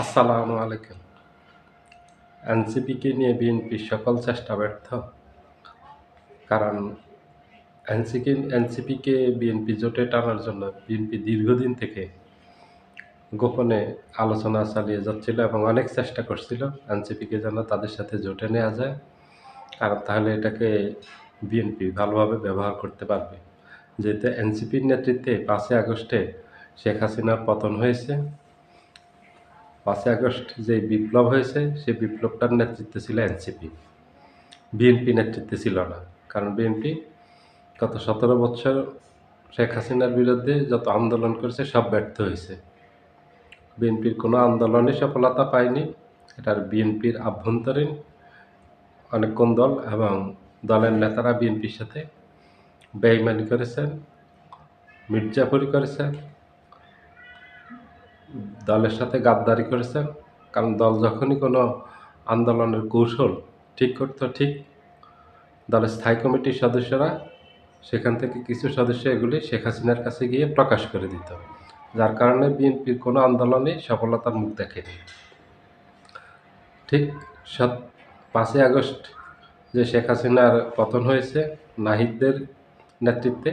আসসালামু আলাইকুম। এনসিপিকে নিয়ে বিএনপির সকল চেষ্টা ব্যর্থ। কারণ এনসিকে, এনসিপিকে বিএনপি জোটে টানার জন্য বিএনপি দীর্ঘদিন থেকে গোপনে আলোচনা চালিয়ে যাচ্ছিল এবং অনেক চেষ্টা করছিল এনসিপিকে যেন তাদের সাথে জোটে নেওয়া যায়। কারণ তাহলে এটাকে বিএনপি ভালোভাবে ব্যবহার করতে পারবে। যেহেতু এনসিপির নেতৃত্বে পাঁচই আগস্টে শেখ হাসিনার পতন হয়েছে পাঁচই আগস্ট যে বিপ্লব হয়েছে, সেই বিপ্লবটার নেতৃত্বে ছিল এনসিপি। বিএনপি নেতৃত্বে ছিল না। কারণ বিএনপি গত সতেরো বছর শেখ হাসিনার বিরুদ্ধে যত আন্দোলন করেছে, সব ব্যর্থ হয়েছে। বিএনপির কোনো আন্দোলনে সফলতা পায়নি। এটার বিএনপির আভ্যন্তরীণ অনেক কোন দল এবং দলের নেতারা বিএনপির সাথে বেইমানি করেছেন মির্জাফরি করেছেন দলের সাথে গাদ্দারি করেছেন কারণ দল যখনই কোনো আন্দোলনের কৌশল ঠিক করতো ঠিক দলের স্থায়ী কমিটির সদস্যরা সেখান থেকে কিছু সদস্য এগুলি শেখ হাসিনার কাছে গিয়ে প্রকাশ করে দিত। যার কারণে বিএনপির কোনো আন্দোলনে সফলতার মুখ দেখেনি। ঠিক সৎ পাঁচই আগস্ট যে শেখ হাসিনার পতন হয়েছে নাহিদদের নেতৃত্বে,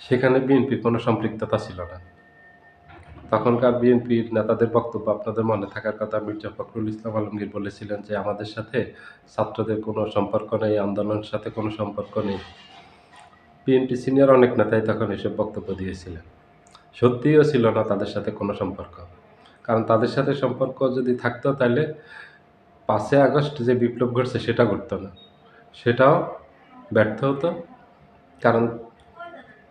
সেখানে বিএনপির কোনো সম্পৃক্ততা ছিল না। তখনকার বিএনপির নেতাদের বক্তব্য, আপনাদের মনে থাকার কথা মির্জা ফখরুল ইসলাম আলমগীর বলেছিলেন যে, আমাদের সাথে ছাত্রদের কোনো সম্পর্ক নেই, আন্দোলনের সাথে কোনো সম্পর্ক নেই। বিএনপি সিনিয়র অনেক নেতাই তখন এসব বক্তব্য দিয়েছিলেন। সত্যিও ছিল না তাদের সাথে কোনো সম্পর্ক। কারণ তাদের সাথে সম্পর্ক যদি থাকতো তাহলে পাঁচই আগস্ট যে বিপ্লব ঘটছে সেটা ঘটতো না। সেটাও ব্যর্থ হতো। কারণ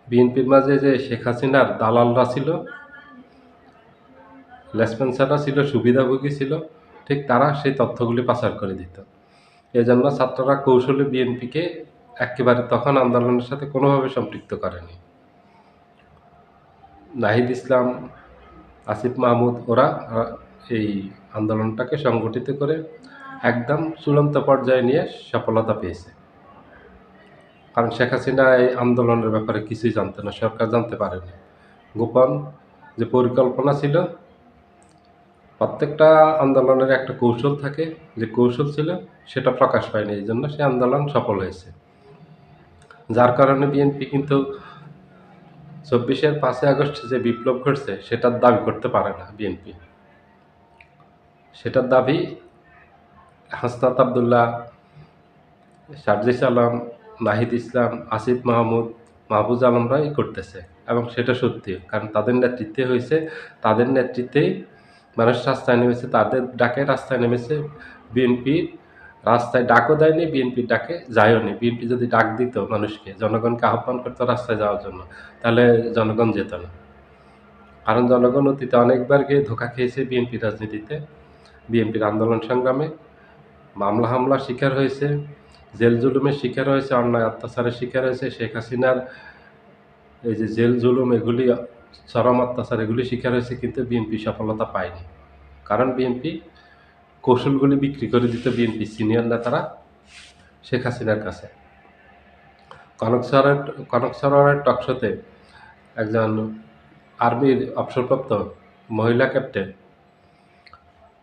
বিএনপির মাঝে যে শেখ হাসিনার দালালরা ছিল লেসপেন্সাররা ছিল, সুবিধাভোগী ছিল, ঠিক তারা সেই তথ্যগুলি পাচার করে দিত। এজন্য ছাত্ররা কৌশলে বিএনপিকে একেবারে তখন আন্দোলনের সাথে কোনোভাবে সম্পৃক্ত করেনি। নাহিদ ইসলাম, আসিফ মাহমুদ, ওরা এই আন্দোলনটাকে সংগঠিত করে একদম চূড়ান্ত পর্যায়ে নিয়ে সফলতা পেয়েছে। কারণ শেখ হাসিনা এই আন্দোলনের ব্যাপারে কিছুই জানতো না, সরকার জানতে পারেনি। গোপন যে পরিকল্পনা ছিল প্রত্যেকটা আন্দোলনের একটা কৌশল থাকে। যে কৌশল ছিল, সেটা প্রকাশ পায়নি। এই জন্য সে আন্দোলন সফল হয়েছে। যার কারণে বিএনপি কিন্তু চব্বিশের পাঁচই আগস্ট যে বিপ্লব ঘটছে, সেটার দাবি করতে পারে না বিএনপি। সেটার দাবি হাসনাত আবদুল্লাহ সার্জিস আলম, নাহিদ ইসলাম, আসিফ মাহমুদ, মাহবুজ আলমরাই করতেছে। এবং সেটা সত্যি, কারণ তাদের নেতৃত্বে হয়েছে, তাদের নেতৃত্বেই মানুষ রাস্তায় নেমেছে, তাদের ডাকে রাস্তায় নেমেছে বিএনপির রাস্তায় ডাকও দেয়নি বিএনপির ডাকে যায়ও নি। বিএনপি যদি ডাক দিত মানুষকে, জনগণকে আহ্বান করতো রাস্তায় যাওয়ার জন্য, তাহলে জনগণ যেত না। কারণ জনগণ অতীতে অনেকবার গিয়ে ধোকা খেয়েছে বিএনপি রাজনীতিতে। বিএনপির আন্দোলন সংগ্রামে মামলা হামলার শিকার হয়েছে, জেল জুলুমের শিকার হয়েছে, অন্যায় অত্যাচারের শিকার হয়েছে শেখ হাসিনার। এই যে জেল জুলুম, এগুলি চরম অত্যাচার এগুলি শিকার হয়েছে, কিন্তু বিএনপি সফলতা পায়নি। কারণ বিএনপি কৌশলগুলি বিক্রি করে দিত বিএনপি সিনিয়র নেতারা শেখ হাসিনার কাছে। কনক সরের কনক সরোয়ারের টকশোতে একজন আর্মির অবসরপ্রাপ্ত মহিলা ক্যাপ্টেন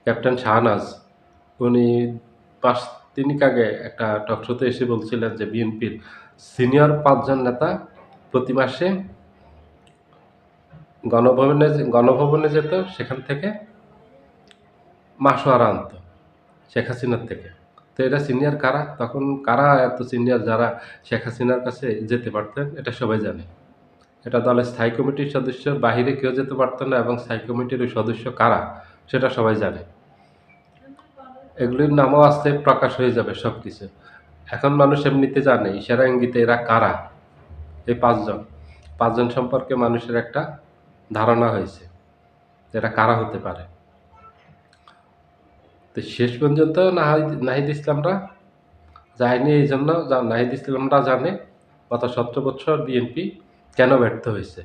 ক্যাপ্টেন শাহনাজ, উনি পাঁচ তিনিক আগে একটা টকশোতে এসে বলছিলেন যে বিএনপির সিনিয়র পাঁচজন নেতা প্রতি মাসে গণভবনে গণভবনে যেত, সেখান থেকে মাসোয়ারা আনত, শেখ হাসিনার থেকে। তো এটা সিনিয়র কারা? তখন কারা এত সিনিয়র যারা শেখ হাসিনার কাছে যেতে পারতেন, এটা সবাই জানে। এটা দলের স্থায়ী কমিটির সদস্য, বাহিরে কেউ যেতে পারতো না, এবং স্থায়ী কমিটির ওই সদস্য কারা, সেটা সবাই জানে। এগুলির নামও আস্তে প্রকাশ হয়ে যাবে সব কিছু এখন মানুষ এমনিতে জানে, ইশারা ইঙ্গিতে এরা কারা? এই পাঁচজন। পাঁচজন সম্পর্কে মানুষের একটা ধারণা হয়েছে এরা কারা হতে পারে। তো শেষ পর্যন্ত নাহিদ ইসলামরা যায়নি এই জন্য নাহিদ ইসলামরা জানে গত সতেরো বছর বিএনপি কেন ব্যর্থ হয়েছে।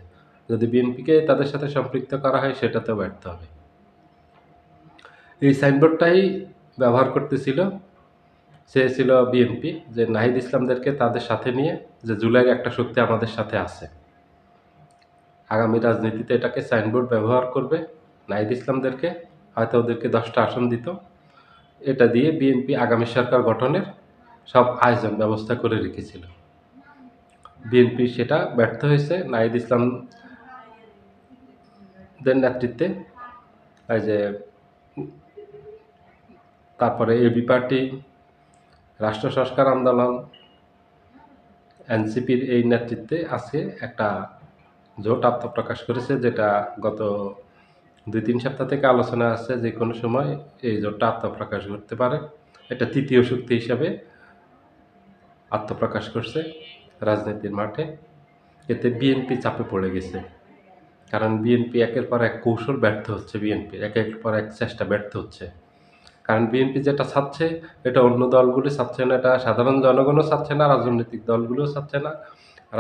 যদি বিএনপিকে তাদের সাথে সম্পৃক্ত করা হয়, সেটাতেও ব্যর্থ হবে। এই সাইনবোর্ডটাই ব্যবহার করতেছিল, চেয়েছিল বিএনপি যে নাহিদ ইসলামদেরকে তাদের সাথে নিয়ে যে জুলাইয়ের একটা শক্তি আমাদের সাথে আছে। আগামী রাজনীতিতে এটাকে সাইনবোর্ড ব্যবহার করবে নাহিদ ইসলামদেরকে, হয়তো ওদেরকে দশটা আসন দিত। এটা দিয়ে বিএনপি আগামী সরকার গঠনের সব আয়োজন ব্যবস্থা করে রেখেছিল। বিএনপি সেটা ব্যর্থ হয়েছে। নাহিদ ইসলাম দের নেতৃত্বে যে তারপরে এবি পার্টি, রাষ্ট্র সংস্কার আন্দোলন, এনসিপির এই নেতৃত্বে আজকে একটা জোট আত্মপ্রকাশ করেছে, যেটা গত দুই তিন সপ্তাহ থেকে আলোচনা আছে যে কোনো সময় এই জোটটা আত্মপ্রকাশ করতে পারে। এটা তৃতীয় শক্তি হিসাবে আত্মপ্রকাশ করছে রাজনীতির মাঠে। এতে বিএনপি চাপে পড়ে গেছে। কারণ বিএনপি একের পর এক কৌশল ব্যর্থ হচ্ছে বিএনপি একের পর এক চেষ্টা ব্যর্থ হচ্ছে। কারণ বিএনপি যেটা ছাড়ছে এটা অন্য দলগুলো চাচ্ছে না, এটা সাধারণ জনগণও ছাড়ছে না, রাজনৈতিক দলগুলোও ছাড়ছে না,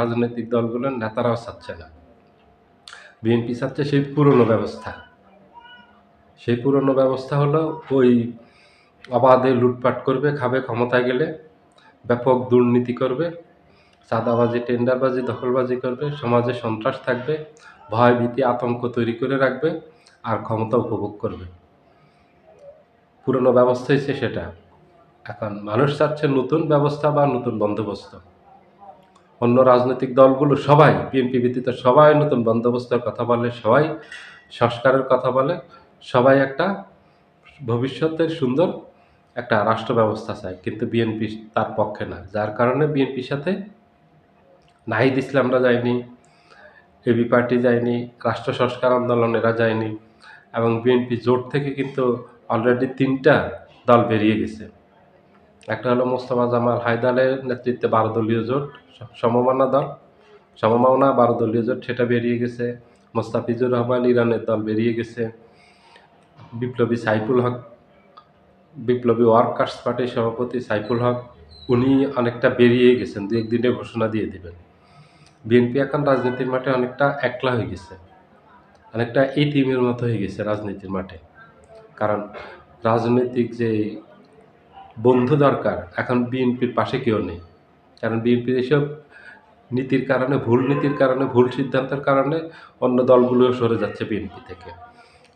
রাজনৈতিক দলগুলোর নেতারাও ছাড়ছে না। বিএনপি চাচ্ছে সেই পুরনো ব্যবস্থা। সেই পুরনো ব্যবস্থা হলো ওই অবাধে লুটপাট করবে, খাবে, ক্ষমতায় গেলে ব্যাপক দুর্নীতি করবে, চাঁদাবাজি, টেন্ডারবাজি, দখলবাজি করবে, সমাজে সন্ত্রাস থাকবে ভয় ভীতি আতঙ্ক তৈরি করে রাখবে আর ক্ষমতা উপভোগ করবে। পুরনো ব্যবস্থা হচ্ছে সেটা। এখন মানুষ চাচ্ছে নতুন ব্যবস্থা বা নতুন বন্দোবস্ত। অন্য রাজনৈতিক দলগুলো সবাই, বিএনপি ব্যতীত সবাই নতুন বন্দোবস্তের কথা বলে, সবাই সংস্কারের কথা বলে, সবাই একটা ভবিষ্যতের সুন্দর একটা রাষ্ট্র ব্যবস্থা চায়। কিন্তু বিএনপি তার পক্ষে না। যার কারণে বিএনপির সাথে নাহিদ ইসলামরা যায়নি, এবি পার্টি যায়নি, রাষ্ট্র সংস্কার আন্দোলন এরা যায়নি এবং বিএনপি জোট থেকে কিন্তু অলরেডি তিনটা দল বেরিয়ে গেছে। একটা হলো মোস্তফা জামাল হায়দারের নেতৃত্বে বারো দলীয় জোট, সমমনা দল। সমমনা বারো দলীয় জোট, সেটা বেরিয়ে গেছে। মোস্তাফিজুর রহমান ইরানের দল বেরিয়ে গেছে। বিপ্লবী সাইফুল হক, বিপ্লবী ওয়ার্কার্স পার্টির সভাপতি সাইফুল হক, উনি অনেকটা বেরিয়ে গেছেন দু একদিনে ঘোষণা দিয়ে দেবেন। বিএনপি এখন রাজনীতির মাঠে অনেকটা একলা হয়ে গেছে। অনেকটা এই টিমের মতো হয়ে গেছে রাজনীতির মাঠে। কারণ রাজনৈতিক যে বন্ধু দরকার। এখন বিএনপির পাশে কেউ নেই। কারণ বিএনপির এসব নীতির কারণে, ভুল নীতির কারণে, ভুল সিদ্ধান্তের কারণে অন্য দলগুলোও সরে যাচ্ছে বিএনপি থেকে।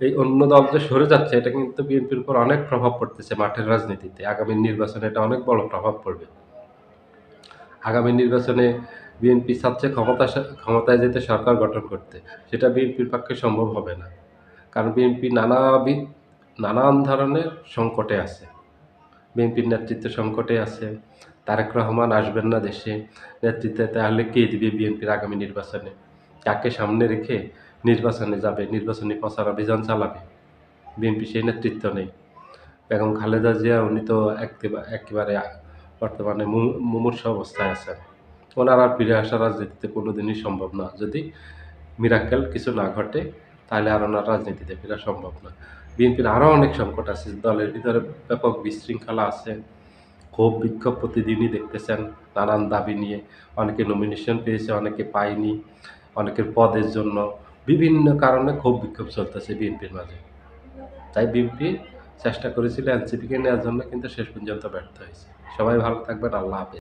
এই অন্য দল যে সরে যাচ্ছে, এটা কিন্তু বিএনপির উপর অনেক প্রভাব পড়তেছে মাঠের রাজনীতিতে। আগামী নির্বাচনে এটা অনেক বড় প্রভাব পড়বে। আগামী নির্বাচনে বিএনপি চাচ্ছে ক্ষমতা ক্ষমতায় যেতে সরকার গঠন করতে। সেটা বিএনপির পক্ষে সম্ভব হবে না। কারণ বিএনপি নানাবিধ নানান ধরনের সংকটে আছে। বিএনপির নেতৃত্ব সংকটে আছে। তারেক রহমান আসবেন না দেশে। নেতৃত্বে তাহলে কে দিবে বিএনপির আগামী নির্বাচনে? কাকে সামনে রেখে নির্বাচনে যাবে? নির্বাচনী প্রচার অভিযান চালাবে? বিএনপি সেই নেতৃত্ব নেই। বেগম খালেদা জিয়া, উনি তো একেবারে বর্তমানে মুমূর্ষ অবস্থায় আছেন। ওনার আর ফিরে আসা রাজনীতিতে কোনো দিনই সম্ভব না। যদি মিরাক্কেল কিছু না ঘটে, তাহলে আর ওনার রাজনীতিতে ফেরা সম্ভব না। বিএনপির আরও অনেক সংকট আছে, দলের ভিতরে ব্যাপক বিশৃঙ্খলা আছে, ক্ষোভ, বিক্ষোভ প্রতিদিনই দেখতেছেন, নানান দাবি নিয়ে অনেকে নমিনেশন পেয়েছে, অনেকে পায়নি, অনেকের পদের জন্য বিভিন্ন কারণে ক্ষোভ, বিক্ষোভ চলতেছে বিএনপির মাঝে। তাই বিএনপি চেষ্টা করেছিল এনসিপিকে নেওয়ার জন্য কিন্তু শেষ পর্যন্ত ব্যর্থ হয়েছে। সবাই ভালো থাকবেন, আল্লাহ হাফেজ।